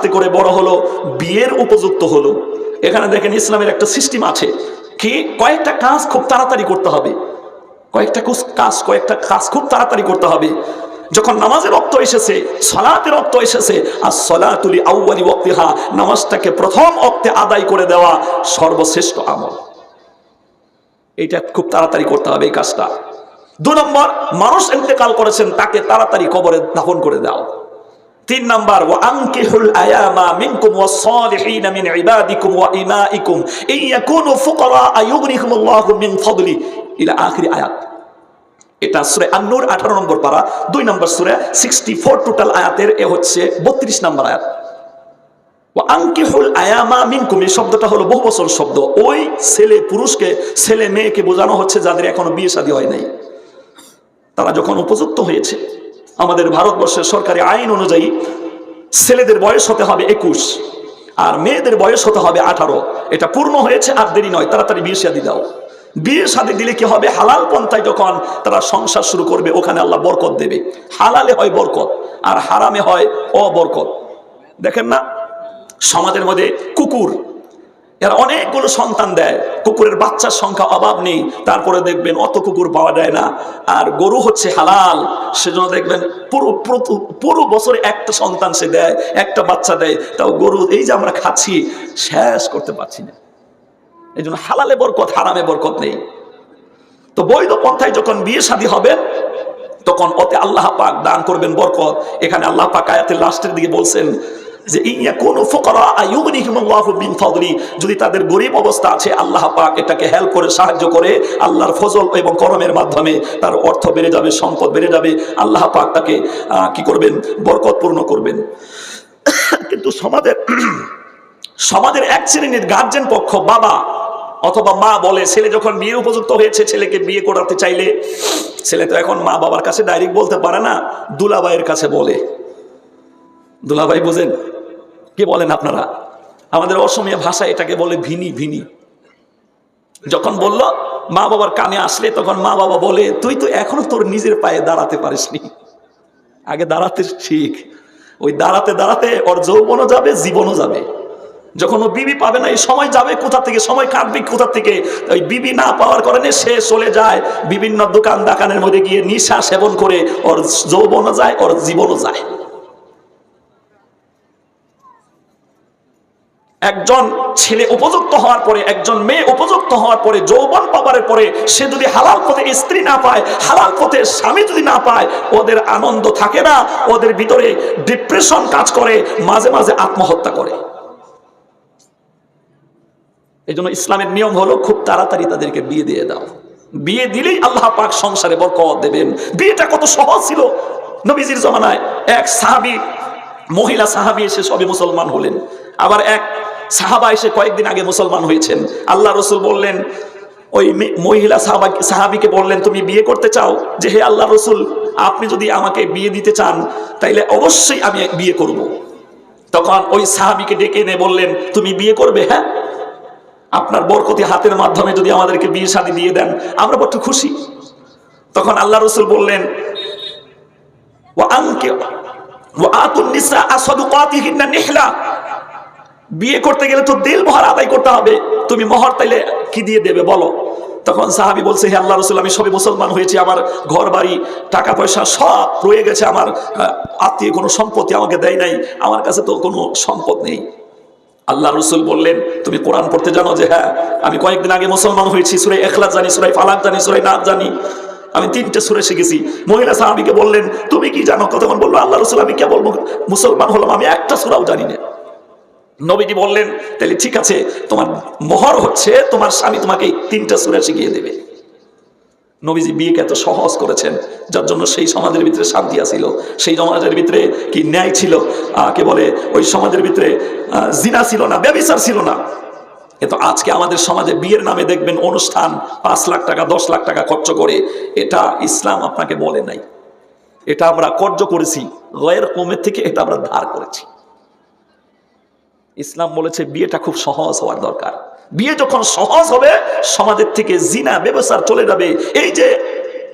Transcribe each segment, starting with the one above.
আস্তে করে বড় হলো, বিয়ের উপযুক্ত হলো। এখানে দেখেন ইসলামের একটা সিস্টেম আছে কি, কয়েকটা কাজ খুব তাড়াতাড়ি করতে হবে। কয়েকটা কাজ কয়েকটা কাজ খুব তাড়াতাড়ি করতে হবে। যখন নামাজের রক্ত এসেছে, সলাতের রক্ত এসেছে, আর সলাতুলি আউ্বালি ওক্তিহা নামাজটাকে প্রথম অক্তে আদায় করে দেওয়া সর্বশ্রেষ্ঠ আমল। এইটা খুব তাড়াতাড়ি করতে হবে এই কাজটা। দু নম্বর, মানুষ ইন্তেকাল করেছেন, তাকে তাড়াতাড়ি কবরে দাফন করে দাও। তিন নাম্বার, ওয়া আনকিহুল আয়ামা মিনকুম ওয়াস সালিহিন মিন ইবাদিকুম ওয়া ইমাইকুম, ইন ইয়াকুনু ফুকারা আয়ুগনিকুমুল্লাহু মিন ফাদলি। ইলা আখির আয়াত। এটা সূরা আন-নূর 18 নম্বর পারা, দুই নম্বর সূরা 64 টোটাল আয়াতের, এ হচ্ছে 32 নম্বর আয়াত। ওয়া আনকিহুল আয়ামা মিনকুম এই শব্দটা হলো বহু বছর শব্দ। ওই ছেলে পুরুষকে, ছেলে মেয়েকে বোঝানো হচ্ছে যাদের এখনও বিয়ে শাদী হয় নাই। তারা যখন উপযুক্ত হয়েছে আমাদের ভারতবর্ষের সরকারি আইন অনুযায়ী ছেলেদের বয়স হতে হবে একুশ আর মেয়েদের বয়স হতে হবে আঠারো। এটা পূর্ণ হয়েছে আর দেরি নয়, তাড়াতাড়ি বিয়ে শাদী দাও। বিয়ে শাদী দিলে কি হবে? হালাল পন্থায় যখন তারা সংসার শুরু করবে, ওখানে আল্লাহ বরকত দেবে। হালালে হয় বরকত, আর হারামে হয় অবরকত। দেখেন না? সমাজের মধ্যে কুকুর এরা অনেকগুলো সন্তান দেয়, কুকুরের বাচ্চার সংখ্যা অভাব নেই, তারপরে দেখবেন অত কুকুর পাওয়া যায় না। আর গরু হচ্ছে হালাল, সেজন্য দেখবেন পুরো পুরো- বছরে একটা সন্তান সে দেয়, একটা বাচ্চা দেয়, তাও গরু এই যে আমরা খাচ্ছি, শেষ করতে পারছি না। এই জন্য হালালে বরকত, হারামে বরকত নেই। তো বৈধ পন্থায় যখন বিয়ে শাদী হবে, তখন ওতে আল্লাহ পাক দান করবেন বরকত। এখানে আল্লাহ পাক আয়াতের লাস্টের দিকে বলছেন যে ইয়া কোন ফুকরা মিন ফাদলি, যদি তাদের গরিব অবস্থা আছে, আল্লাহ পাক এটাকে হেল্প করে, সাহায্য করে, আল্লাহর ফজল এবং করমের মাধ্যমে তার অর্থ বেড়ে যাবে, সম্পদ বেড়ে যাবে, আল্লাহ পাক তাকে কি করবেন? বরকত পূর্ণ করবেন। কিন্তু সমাজের সমাজের এক শ্রেণির গার্জেন পক্ষ, বাবা অথবা মা বলে, ছেলে যখন বিয়ের উপযুক্ত হয়েছে, ছেলেকে বিয়ে করাতে চাইলে, ছেলে তো এখন মা বাবার কাছে ডাইরেক্ট বলতে পারে না, দুলাভাইয়ের কাছে বলে। দুলাভাই বুঝেন? কি বলেন আপনারা? আমাদের অসমীয়া ভাষা এটাকে বলে ভিনি ভিনি। যখন বলল, মা বাবার কানে আসলে তখন মা বাবা বলে, তুই তো এখনও তোর নিজের পায়ে দাঁড়াতে পারিসনি। আগে দাঁড়াতে ঠিক ওই দাঁড়াতে দাঁড়াতে ওর যৌবনও যাবে, জীবনও যাবে। যখন ও বিবি পাবে না, এই সময় যাবে কোথা থেকে? সময় কাটবে কোথা থেকে? ওই বিবি না পাওয়ার কারণে সে চলে যায় বিভিন্ন দোকান দাকানের মধ্যে গিয়ে নিশা সেবন করে, ওর যৌবনও যায়, ওর জীবনও যায়। একজন ছেলে উপযুক্ত হওয়ার পরে, একজন মেয়ে উপযুক্ত হওয়ার পরে, যৌবন পাবার পরে সে যদি হালাল পথে স্ত্রী না পায়, হালাল পথে স্বামী যদি না পায়, ওদের আনন্দ থাকে না, ওদের ভিতরে ডিপ্রেশন কাজ করে, মাঝে মাঝে আত্মহত্যা করে। এই জন্য ইসলামের নিয়ম হলো খুব তাড়াতাড়ি তাদেরকে বিয়ে দিয়ে দাও। বিয়ে দিলেই আল্লাহ পাক সংসারে বরকত দেবেন। বিয়েটা কত সহজ ছিল। নবীজির জমানায় এক সাহাবি, মহিলা সাহাবি এসে সবে মুসলমান হলেন। আবার এক সাহাবা এসে কয়েকদিন আগে মুসলমান হয়েছেন। আল্লাহ রসুল বললেন, ওই মহিলা সাহাবা, সাহাবিকে বললেন, তুমি বিয়ে করতে চাও? যে, হে আল্লাহ রসুল, আপনি যদি আমাকে বিয়ে দিতে চান, তাইলে অবশ্যই আমি বিয়ে করব। তখন ওই সাহাবিকে ডেকে এনে বললেন, তুমি বিয়ে করবে? হ্যাঁ। আপনার বরকতি হাতের মাধ্যমে যদি আমাদেরকে বিয়ে শাদী দিয়ে দেন, আমরা বড্ড খুশি। তখন আল্লাহ রসুল বললেন ও আনকে ও আতুন নিসা আসাদুকাতিহিন্না নিহলা। বিয়ে করতে গেলে তো দিল মহার আদায় করতে হবে। তুমি মহর তাইলে কি দিয়ে দেবে বলো? তখন সাহাবি বলছে, হে আল্লাহ রসুল, আমি সবে মুসলমান হয়েছি, আমার ঘর বাড়ি টাকা পয়সা সব রয়ে গেছে, আমার আত্মীয় কোনো সম্পত্তি আমাকে দেয় নাই, আমার কাছে তো কোনো সম্পদ নেই। আল্লাহ রসুল বললেন, তুমি কোরআন পড়তে জানো যে হ্যাঁ আমি কয়েকদিন আগে মুসলমান হয়েছি সুরাই এখলাস জানি সুরাই ফালাক জানি সুরাই নাথ জানি। আমি তিনটে সুরে শিখেছি। মহিলা সাহাবিকে বললেন, তুমি কি জানো? কতক্ষণ বলল, আল্লাহ রসুল, আমি কে বলব মুসলমান হলাম, আমি একটা সুরাও জানি না। নবীজি বললেন, তাহলে ঠিক আছে, তোমার মোহর হচ্ছে তোমার স্বামী তোমাকে তিনটা সুরা শিখিয়ে দেবে। নবীজি বিয়েকে এত সহজ করেছেন, যার জন্য সেই সমাজের ভিতরে শান্তি আসিল। সেই সমাজের ভিতরে কি ন্যায় ছিল? কে বলে, ওই সমাজের ভিতরে জিনা ছিল না, ব্যবিচার ছিল না। কিন্তু আজকে আমাদের সমাজে বিয়ের নামে দেখবেন অনুষ্ঠান, পাঁচ লাখ টাকা, দশ লাখ টাকা খরচ করে। এটা ইসলাম আপনাকে বলে নাই। এটা আমরা কর্য করেছি, গয়ের কমের থেকে এটা আমরা ধার করেছি। ইসলাম বলেছে বিয়েটা খুব সহজ হওয়ার দরকার। বিয়ে যখন সহজ হবে, সমাজের থেকে জিনা, ব্যবসার চলে যাবে। এই যে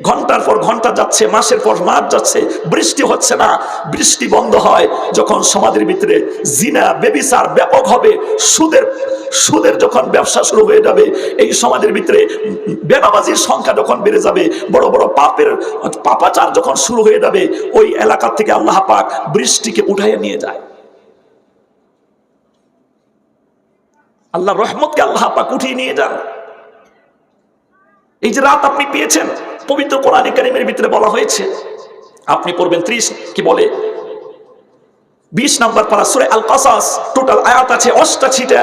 ঘণ্টার পর ঘণ্টা যাচ্ছে, মাসের পর মাস যাচ্ছে, বৃষ্টি হচ্ছে না। বৃষ্টি বন্ধ হয়, যখন সমাজের ভিতরে জিনা বেবিসার ব্যাপক হবে, সুদের সুদের যখন ব্যবসা শুরু হয়ে যাবে, এই সমাজের ভিতরে বেনামাজির সংখ্যা যখন বেড়ে যাবে, বড় বড় পাপের, পাপাচার যখন শুরু হয়ে যাবে, ওই এলাকা থেকে আল্লাহ পাক বৃষ্টিকে উঠাইয়ে নিয়ে যায়। আল্লাহ রহমতকে আল্লাহ পাক উঠিয়ে নিয়ে যান। এই যে রাত আপনি পেয়েছেন, পবিত্র কোরআন কারিমের ভিতরে বলা হয়েছে, আপনি পড়বেন ত্রিশ, কি বলে? বিশ নাম্বার পারা সুরে আল কাসাস টোটাল আয়াত আছে অষ্টাশিটা।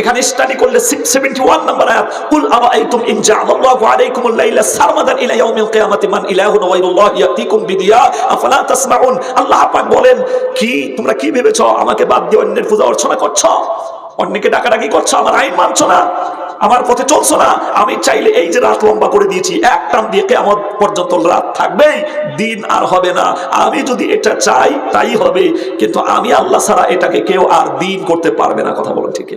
এখানে স্টাডি করলে 71 নাম্বার আয়াত, কুল আরাআইতুম ইন জাআলাল্লাহু আলাইকুমুল লাইলা সারমাদান ইলা ইয়াউমিল কিয়ামাতি মান ইলাহুন গায়রুল্লাহ ইয়াতিকুম বিদিয়া, আফালা তাসমাউন? আল্লাহ পাক বলেন, কি? তোমরা কি ভেবেছো? আমাকে বাদ দিয়ে অন্যের পূজা অর্চনা করছ? অন্যকে ডাকাডাকি করছ, আমার আইন মানছো না, আমার পথে চলছো না। আমি চাইলে এই যে রাত লম্বা করে দিয়েছি, এক টান দিয়ে কেমন পর্যন্ত রাত থাকবেই, দিন আর হবে না। আমি যদি এটা চাই, তাই হবে, কিন্তু আমি আল্লাহ ছাড়া এটাকে কেউ আর দিন করতে পারবে না, কথা বলো ঠিক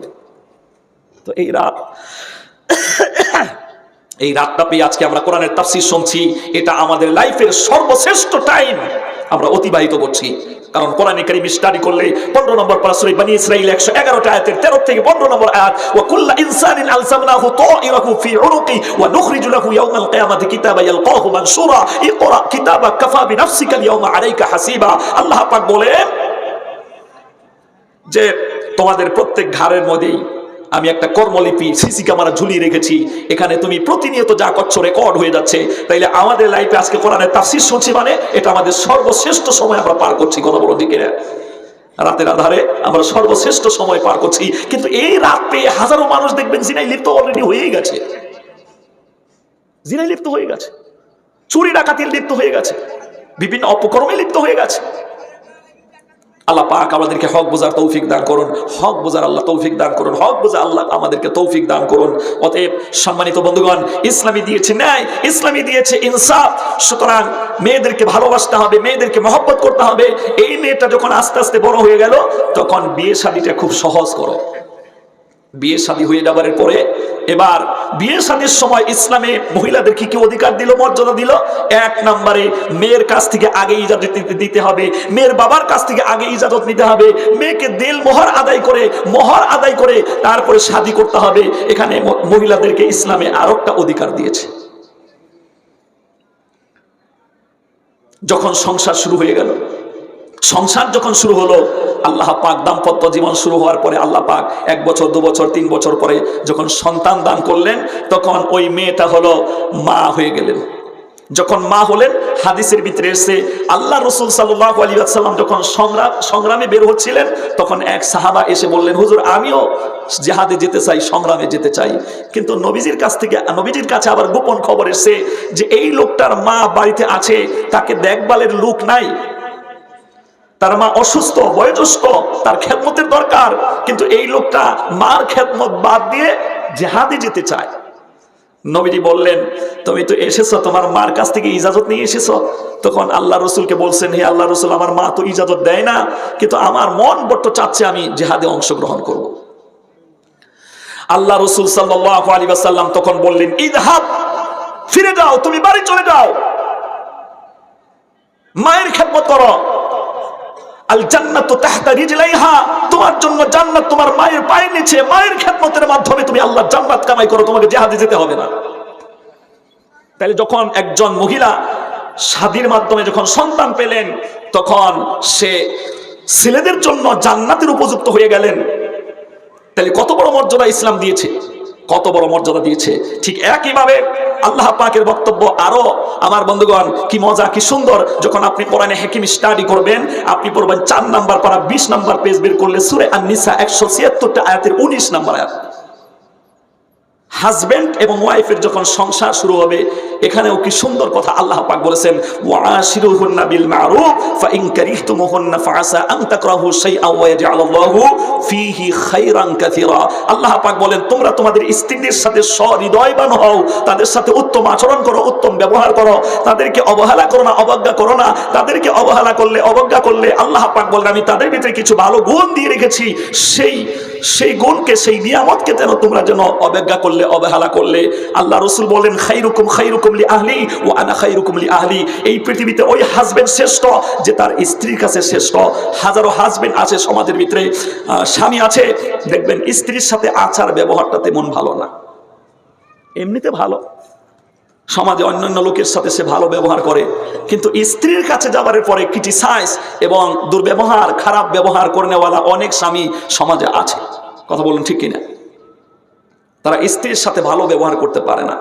তো এই রাত, এই রাতটা পেয়ে আজকে আমরা কোরআনের তাফসির শুনছি, এটা আমাদের লাইফের সর্বশ্রেষ্ঠ টাইম আমরা অতিবাহিত করছি। কারণ কোরআনে কারিম স্টাডি করলে পনেরো নম্বর পারাসুরি বানি ইসরাইল একশো এগারোটা আয়াতের তেরো থেকে পনেরো নম্বর আয়াত ও কুল্লা ইনসানিন আলসামনাহু তাইরাহু ফি উনুকি ওয়া নুখরিজু লাহু ইয়াওমাল কিয়ামাতি কিতাবা ইয়ালকাহু মানশুরা, ইকরা কিতাবা কাফা বিনাফসিকা আল-ইয়াওমা আলাইকা হাসিবা। আল্লাহ পাক বলেন যে তোমাদের প্রত্যেক ঘরের মধ্যেই আমি একটা কর্মলিপি সিসি ক্যামেরা ঝুলিয়ে রেখেছি। এখানে তুমি প্রতিনিয়ত যা করছ রেকর্ড হয়ে যাচ্ছে। তাইলে আমাদের লাইফে আজকে কোরআনের তাফসির শুনছি মানে এটা আমাদের সর্বশ্রেষ্ঠ সময় আমরা পার করছি, কথা বলো ঠিক কিনা? রাতের আধারে আমরা সর্বশ্রেষ্ঠ সময় পার করছি। কিন্তু এই রাত পেয়ে হাজারো মানুষ দেখবেন জিনাই লিপ্ত অলরেডি হয়েই গেছে। জিনাই লিপ্ত হয়ে গেছে। চুরি ডাকাতির লিপ্ত হয়ে গেছে। বিভিন্ন অপকর্মে লিপ্ত হয়ে গেছে। আল্লাহ পাক আমাদেরকে হক বোঝার তৌফিক দান করুন, হক বোঝার আল্লাহ তৌফিক দান করুন, হক বোঝা আল্লাহ আমাদেরকে তৌফিক দান করুন। অতএব সম্মানিত বন্ধুগণ, ইসলামী দিয়েছে ন্যায়, ইসলামী দিয়েছে ইনসাফ, সুতরাং মেয়েদেরকে ভালোবাসতে হবে, মেয়েদেরকে মহব্বত করতে হবে। এই মেয়েটা যখন আস্তে আস্তে বড় হয়ে গেল, তখন বিয়ে শাদিটা খুব সহজ করো। বিয়ে শাদী হয়ে যাবার পরে এবার বিয়ে শাদীর সময় ইসলামে মহিলাদের কি কি অধিকার দিল, মর্যাদা দিল? এক নম্বরে মেয়ের কাছ থেকে আগে ইজাজত দিতে- হবে। মেয়ের বাবার কাছ থেকে আগে ইজাজত নিতে হবে। মেয়েকে দেল মোহর আদায় করে, মোহর আদায় করে তারপরে শাদী করতে হবে। এখানে মহিলাদেরকে ইসলামে আরও একটা অধিকার দিয়েছে। যখন সংসার শুরু হয়ে গেল, সংসার যখন শুরু হলো আল্লাহ পাক দাম্পত্য জীবন শুরু হওয়ার পরে আল্লাহ পাক এক বছর, দু বছর, তিন বছর পরে যখন সন্তান দান করলেন, তখন ওই মেয়েটা হলো মা হয়ে গেলেন। যখন মা হলেন, হাদিসের ভিতরে এসে আল্লাহ রসুল সাল্লাহ আলী আসাল্লাম যখন সংগ্রাম সংগ্রামে বের হচ্ছিলেন, তখন এক সাহাবা এসে বললেন, হুজুর, আমিও জেহাদে যেতে চাই, সংগ্রামে যেতে চাই। কিন্তু নবীজির কাছ থেকে, নবীজির কাছে আবার গোপন খবর এসে যে, এই লোকটার মা বাড়িতে আছে, তাকে দেখভালের লোক নাই তার মা অসুস্থ, বয়োজ্যেষ্ঠ, তার খেদমতের দরকার। কিন্তু এই লোকটা মার খেদমত বাদ দিয়ে জেহাদে যেতে চায়। নবীজি বললেন, তুমি তো এসেছ, তোমার মার কাছ থেকে ইজাজত নিয়ে এসেছ। তখন আল্লাহ রসুলকে বলছেন, হে আল্লাহ রসুল, আমার মা তো ইজাজত দেয় না, কিন্তু আমার মন বড্ড চাচ্ছে আমি জেহাদে অংশগ্রহণ করব। আল্লাহ রসুল সাল্লাহ আলী সাল্লাম তখন বললেন, ইদহাব, ফিরে যাও, তুমি বাড়ি চলে যাও। মায়ের খেদমত করো। আল জান্নাতু তাহতা রিজলাইহা, তোমার জন্য জান্নাত তোমার মায়ের পায়ের নিচে, মায়ের খেদমতের মাধ্যমে তুমি আল্লাহ জান্নাত কামাই করো, তোমাকে জিহাদে যেতে হবে না। তাহলে যখন একজন মহিলা স্বাধীর মাধ্যমে যখন সন্তান পেলেন, তখন সে ছেলেদের জন্য জান্নাতের উপযুক্ত হয়ে গেলেন। তাহলে কত বড় মর্যাদা ইসলাম দিয়েছে? কত বড় মর্যাদা দিয়েছে। ঠিক একইভাবে আল্লাহ পাকের বক্তব্য আরও, আমার বন্ধুগণ, কি মজা, কি সুন্দর, যখন আপনি পড়ানে হেকিম স্টাডি করবেন, আপনি পড়বেন চার নাম্বার পারা বিশ নাম্বার পেজ বের করলে সুরে আর নিসা একশো ছিয়াত্তরটা আয়াতের উনিশ নাম্বার আয়াত। হাজবেন্ড এবং ওয়াইফের যখন সংসার শুরু হবে, এখানেও কি সুন্দর কথা আল্লাহ পাক বলেছেন ওয়াশিরুহুন্না বিল মারুফ ফা ইন কারিহতুমুহুন্না ফাআসা আন তাকরাহু ওয়া ফীহি খাইরান কাসীরা। আল্লাহ পাক বলেন, তোমরা তোমাদের স্ত্রীদের সাথে সহৃদয়বান হও, তাদের সাথে উত্তম আচরণ করো, উত্তম ব্যবহার করো, তাদেরকে অবহেলা করো না, অবজ্ঞা করো না, তাদেরকে অবহেলা করলে, অবজ্ঞা করলে আল্লাহ পাক বলেন, আমি তাদের ভিতরে কিছু ভালো গুণ দিয়ে রেখেছি, সেই সেই গুণকে, সেই নিয়ামতকে যেন তোমরা যেন অবজ্ঞা করলে, অবহেলা করলে। আল্লাহ রসুল বলেন খাইরুকুম খাইরুকুমলি আহলি ও আনা খাইরুকুমলি আহলি এই পৃথিবীতে ওই হাজবেন্ড শ্রেষ্ঠ, যে তার স্ত্রীর কাছে শ্রেষ্ঠ। হাজারো হাজবেন্ড আছে সমাজের ভিতরে। স্বামী আছে, দেখবেন স্ত্রীর সাথে আচার ব্যবহারটা তেমন ভালো না। এমনিতে ভালো। সমাজে অন্যান্য লোকের সাথে সে ভালো ব্যবহার করে। কিন্তু স্ত্রীর কাছে যাবার পরে ক্রিটিসাইজ এবং দুর্ব্যবহার, খারাপ ব্যবহার করেনেওয়ালা অনেক স্বামী সমাজে আছে। কথা বলুন ঠিক কিনা? তারা স্ত্রীর সাথে ভালো ব্যবহার করতে পারে না।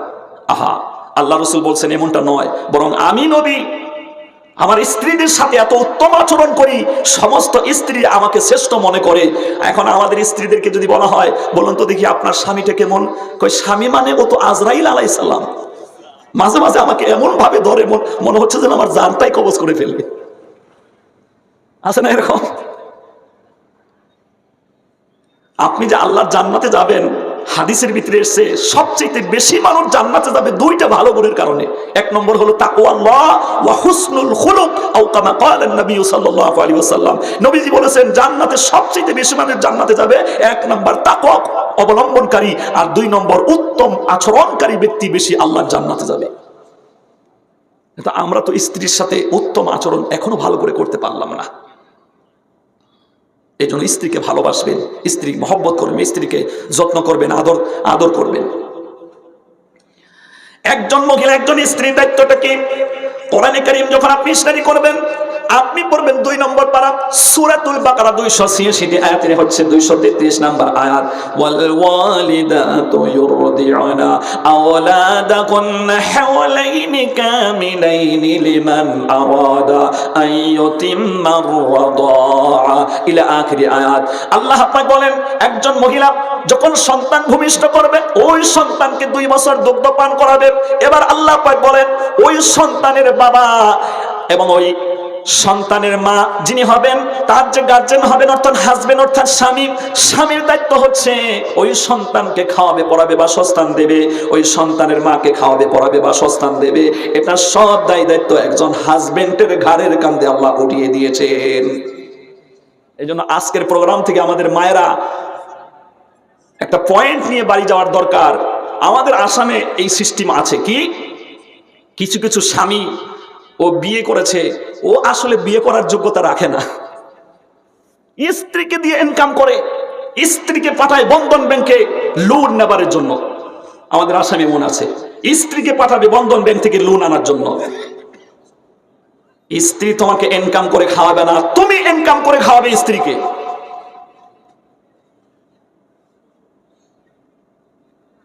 আহা, আল্লাহ রসুল বলছেন এমনটা নয়, বরং আমি নবী, আমার স্ত্রীদের সাথে এত উত্তম আচরণ করি, সমস্ত স্ত্রী আমাকে শ্রেষ্ঠ মনে করে। এখন আমাদের স্ত্রীদেরকে যদি বলা হয়, বলুন তো দেখি আপনার স্বামীটা কেমন? কই স্বামী মানে ও তো আজরাইল আলাইসাল্লাম মাঝে মাঝে আমাকে এমন ভাবে ধরে মনে হচ্ছে যেন আমার জানটাই কবজ করে ফেলবে। আছে না এরকম? আপনি যে আল্লাহর জান্নাতে যাবেন হাদিসের ভিতরে এসছে সবচেয়ে বেশি মানুষ জান্নাতে যাবে দুইটা ভালো গুণের কারণে। এক নম্বর হলো তাকু আল্লাহ ওয়া হুসনুল খুলুক, আও কামা ক্বালান নবী সাল্লাল্লাহু আলাইহি ওয়াসাল্লাম। নবীজি বলেছেন, জান্নাতে সবচেয়ে বেশি মানুষ জান্নাতে যাবে এক নম্বর তাকওয়া অবলম্বনকারী আর দুই নম্বর উত্তম আচরণকারী ব্যক্তি বেশি আল্লাহর জান্নাতে যাবে। আমরা তো স্ত্রীর সাথে উত্তম আচরণ এখনও ভালো করে করতে পারলাম না। এই জন্য স্ত্রীকে ভালোবাসবেন স্ত্রী মহব্বত করবেন, স্ত্রীকে যত্ন করবেন, আদর আদর করবেন। একজন মহিলা, একজন স্ত্রীর দায়িত্বটা কি? কোরআনে কারিম যখন আপনি স্টাডি করবেন আপনি পড়বেন দুই নম্বর পারা সূরাতুল বাকারা 286 টি আয়াতের হচ্ছে 233 নম্বর আয়াত। ওয়াল ওয়ালিদাতু ইউরদিউনা আওলাদাকুন্না হাওলাইনি কামিলাইনি লিমান আরাদা আন ইউতিম্মা আর-রাদাআ ইলা আখিরি আয়াত। আল্লাহ পাক বলেন, একজন মহিলা যখন সন্তান ভূমিষ্ঠ করবে, ওই সন্তানকে দুই বছর দুগ্ধ পান করাবে। এবার আল্লাহ বলেন, ওই সন্তানের বাবা এবং ওই সন্তানের মা যিনি হবেন, তার যে গার্জেন হবেন, অর্থাৎ হাজবেন্ড অর্থাৎ স্বামী, স্বামীর দায়িত্ব হচ্ছে ওই সন্তানকে খাওয়াবে, পড়াবে বা সস্তান দেবে। ওই সন্তানের মাকে খাওয়াবে, পড়াবে বা সস্তান দেবে। এটা সব দায় দায়িত্ব একজন হাজবেন্ডের ঘাড়ের কান্দে আল্লাহ উঠিয়ে দিয়েছেন। এই জন্য আজকের প্রোগ্রাম থেকে আমাদের মায়েরা একটা পয়েন্ট নিয়ে বাড়ি যাওয়ার দরকার। আমাদের আসামে এই সিস্টেম আছে কি? কিছু কিছু স্বামী ও বিয়ে করেছে, ও আসলে বিয়ে করার যোগ্যতা রাখে না। স্ত্রীকে দিয়ে ইনকাম করে, স্ত্রীকে পাঠায় বন্ধন ব্যাংকে লোন নেবারের জন্য। আমাদের আসামে মন আছে, স্ত্রীকে পাঠাবে বন্ধন ব্যাংক থেকে লোন আনার জন্য। স্ত্রী তোমাকে ইনকাম করে খাওয়াবে না, তুমি ইনকাম করে খাওয়াবে স্ত্রীকে।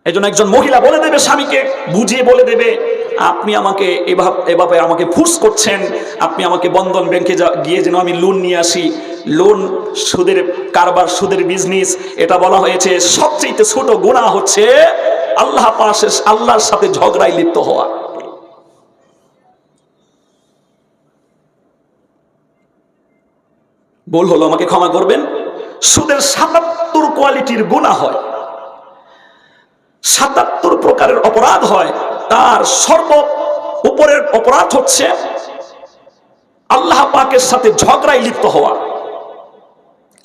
একজন একজন মহিলা বলে দেবে স্বামীকে, বুঝিয়ে বলে দেবে আপনি আমাকে এভাবে আমাকে ফুস করছেন, আপনি আমাকে বন্ধন ব্যাংকে গিয়ে যেন আমি লোন নিয়ে আসি। লোন সুদের, কারবার সুদের বিজনেস এটা বলা হয়েছে সবচেয়ে ছোট গুণা হচ্ছে আল্লাহ পাশে, আল্লাহর সাথে ঝগড়ায় লিপ্ত হওয়া। ভুল হলো, আমাকে ক্ষমা করবেন। সুদের সাতাত্তর কোয়ালিটির গুণা হয়। সাতাত্তর প্রকারের অপরাধ হয়। তার সর্ব উপরের অপরাধ হচ্ছে আল্লাহ পাকের সাথে ঝগড়ায় লিপ্ত হওয়া।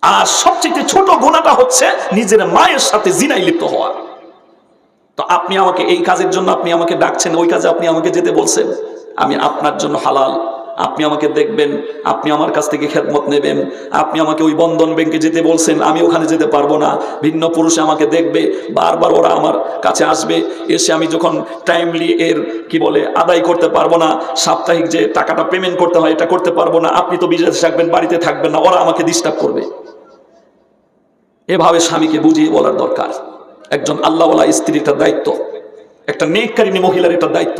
আর সবচেয়ে ছোট গুণাটা হচ্ছে নিজের মায়ের সাথে জিনায় লিপ্ত হওয়া। তো আপনি আমাকে এই কাজের জন্য আপনি আমাকে ডাকছেন, ওই কাজে আপনি আমাকে যেতে বলছেন, আমি আপনার জন্য হালাল আপনি আমাকে দেখবেন, আপনি আমার কাছ থেকে খেদমত নেবেন, আপনি আমাকে ওই বন্ধন ব্যাংকে যেতে বলছেন, আমি ওখানে যেতে পারব না। ভিন্ন পুরুষে আমাকে দেখবে, বারবার ওরা আমার কাছে আসবে, এসে আমি যখন টাইমলি এর, কি বলে, আদায় করতে পারব না, সাপ্তাহিক যে টাকাটা পেমেন্ট করতে হয়, এটা করতে পারব না, আপনি তো বিদেশে থাকবেন, বাড়িতে থাকবেন না, ওরা আমাকে ডিস্টার্ব করবে। এভাবে স্বামীকে বুঝিয়ে বলার দরকার। একজন আল্লাহওয়ালা স্ত্রীর এটা দায়িত্ব, একটা নেককারিনী মহিলার এটা দায়িত্ব।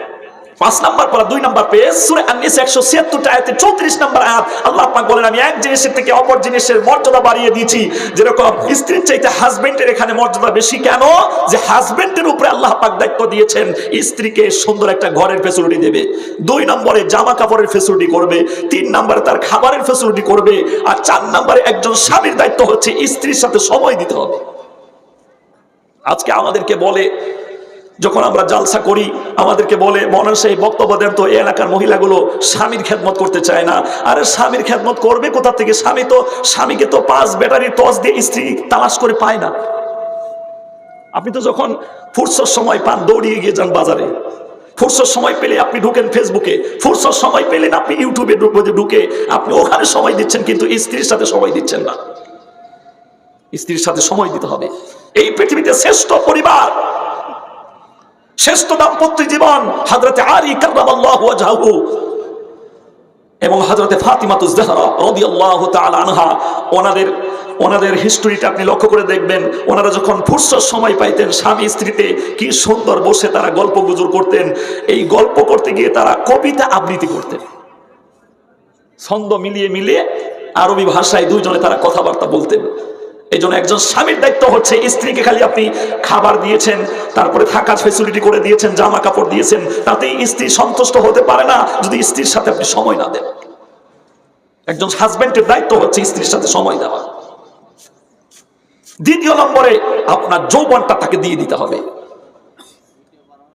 পাঁচ নাম্বার পড়া, দুই নাম্বার পেজ, সুরে আনিস একশো ছিয়াত্তরটা আয়াতে চৌত্রিশ নাম্বার আয়াত। আল্লাহ পাক বলেন, আমি এক জিনিসের থেকে অপর জিনিসের মর্যাদা বাড়িয়ে দিয়েছি। যেরকম স্ত্রীর চাইতে হাজবেন্ডের এখানে মর্যাদা বেশি কেন? যে হাজবেন্ডের উপরে আল্লাহ পাক দায়িত্ব দিয়েছেন, স্ত্রীকে সুন্দর একটা ঘরের ফেসিলিটি দেবে। দুই নম্বরে জামা কাপড়ের ফেসিলিটি করবে। তিন নম্বরে তার খাবারের ফেসিলিটি করবে। আর চার নম্বরে একজন স্বামীর দায়িত্ব হচ্ছে স্ত্রীর সাথে সময় দিতে হবে। আজকে আমাদেরকে বলে যখন আমরা জালসা করি, আমাদেরকে বলে মনে সেই বক্তব্য দেন তো এলাকার মহিলাগুলো স্বামীর খেদমত করতে চায় না। আরে, স্বামীর খেদমত করবে কোথা থেকে? স্বামী তো, স্বামীকে তো পাঁচ ব্যাটারি টস দিয়ে স্ত্রী তালাশ করে পায় না। আপনি তো যখন ফুরসর সময় পান, দৌড়িয়ে গিয়ে যান বাজারে। ফুরসর সময় পেলে আপনি ঢুকেন ফেসবুকে। ফুরসর সময় পেলেন আপনি ইউটিউবে ঢুকে। আপনি ওখানে সময় দিচ্ছেন, কিন্তু স্ত্রীর সাথে সময় দিচ্ছেন না। স্ত্রীর সাথে সময় দিতে হবে। এই পৃথিবীতে শ্রেষ্ঠ পরিবার শ্রেষ্ঠ দাম্পত্য জীবন হাজরতে আলী কার্রামাল্লাহু এবং হজরতে তাআলা আনহা, ওনাদের হিস্টোরিটা আপনি লক্ষ্য করে দেখবেন, ওনারা যখন ফুরসত সময় পাইতেন স্বামী স্ত্রীতে, কি সুন্দর বসে তারা গল্প গুজর করতেন, এই গল্প করতে গিয়ে তারা কবিতা আবৃত্তি করতেন। ছন্দ মিলিয়ে মিলিয়ে আরবি ভাষায় দুইজনে তারা কথাবার্তা বলতেন। এই জন্য একজন স্বামীর দায়িত্ব হচ্ছে, স্ত্রীকে খালি আপনি খাবার দিয়েছেন, তারপরে থাকার ফেসিলিটি করে দিয়েছেন, জামা কাপড় দিয়েছেন তাতে স্ত্রী সন্তুষ্ট হতে পারে না যদি স্ত্রীর সাথে আপনি সময় না দেন। একজন হাজবেন্ডের দায়িত্ব হচ্ছে স্ত্রীর সাথে সময় দেওয়া। দ্বিতীয় নম্বরে আপনার যৌবনটা তাকে দিয়ে দিতে হবে।